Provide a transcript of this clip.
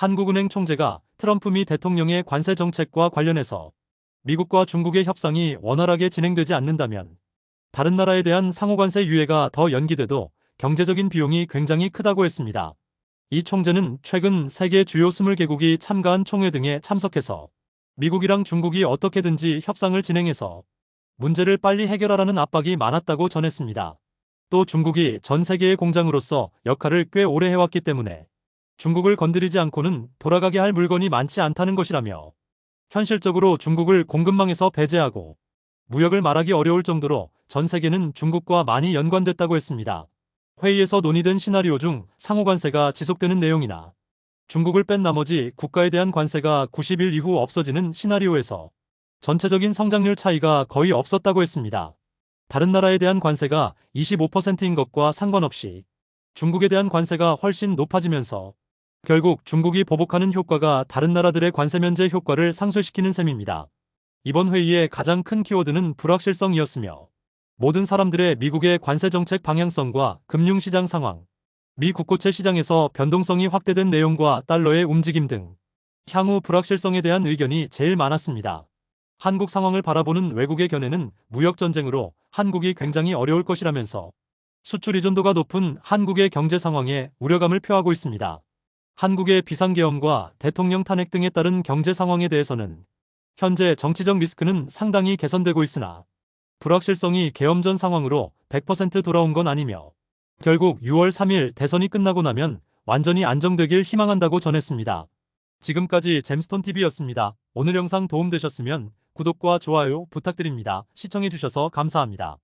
한국은행 총재가 트럼프 미 대통령의 관세 정책과 관련해서 미국과 중국의 협상이 원활하게 진행되지 않는다면 다른 나라에 대한 상호관세 유예가 더 연기돼도 경제적인 비용이 굉장히 크다고 했습니다. 이 총재는 최근 세계 주요 20개국이 참가한 총회 등에 참석해서 미국이랑 중국이 어떻게든지 협상을 진행해서 문제를 빨리 해결하라는 압박이 많았다고 전했습니다. 또 중국이 전 세계의 공장으로서 역할을 꽤 오래 해왔기 때문에 중국을 건드리지 않고는 돌아가게 할 물건이 많지 않다는 것이라며 현실적으로 중국을 공급망에서 배제하고 무역을 말하기 어려울 정도로 전 세계는 중국과 많이 연관됐다고 했습니다. 회의에서 논의된 시나리오 중 상호 관세가 지속되는 내용이나 중국을 뺀 나머지 국가에 대한 관세가 90일 이후 없어지는 시나리오에서 전체적인 성장률 차이가 거의 없었다고 했습니다. 다른 나라에 대한 관세가 25%인 것과 상관없이 중국에 대한 관세가 훨씬 높아지면서 결국 중국이 보복하는 효과가 다른 나라들의 관세 면제 효과를 상쇄시키는 셈입니다. 이번 회의의 가장 큰 키워드는 불확실성이었으며 모든 사람들의 미국의 관세 정책 방향성과 금융시장 상황, 미 국고채 시장에서 변동성이 확대된 내용과 달러의 움직임 등 향후 불확실성에 대한 의견이 제일 많았습니다. 한국 상황을 바라보는 외국의 견해는 무역전쟁으로 한국이 굉장히 어려울 것이라면서 수출 의존도가 높은 한국의 경제 상황에 우려감을 표하고 있습니다. 한국의 비상계엄과 대통령 탄핵 등에 따른 경제 상황에 대해서는 현재 정치적 리스크는 상당히 개선되고 있으나 불확실성이 계엄 전 상황으로 100% 돌아온 건 아니며 결국 6월 3일 대선이 끝나고 나면 완전히 안정되길 희망한다고 전했습니다. 지금까지 잼스톤TV였습니다. 오늘 영상 도움되셨으면 구독과 좋아요 부탁드립니다. 시청해주셔서 감사합니다.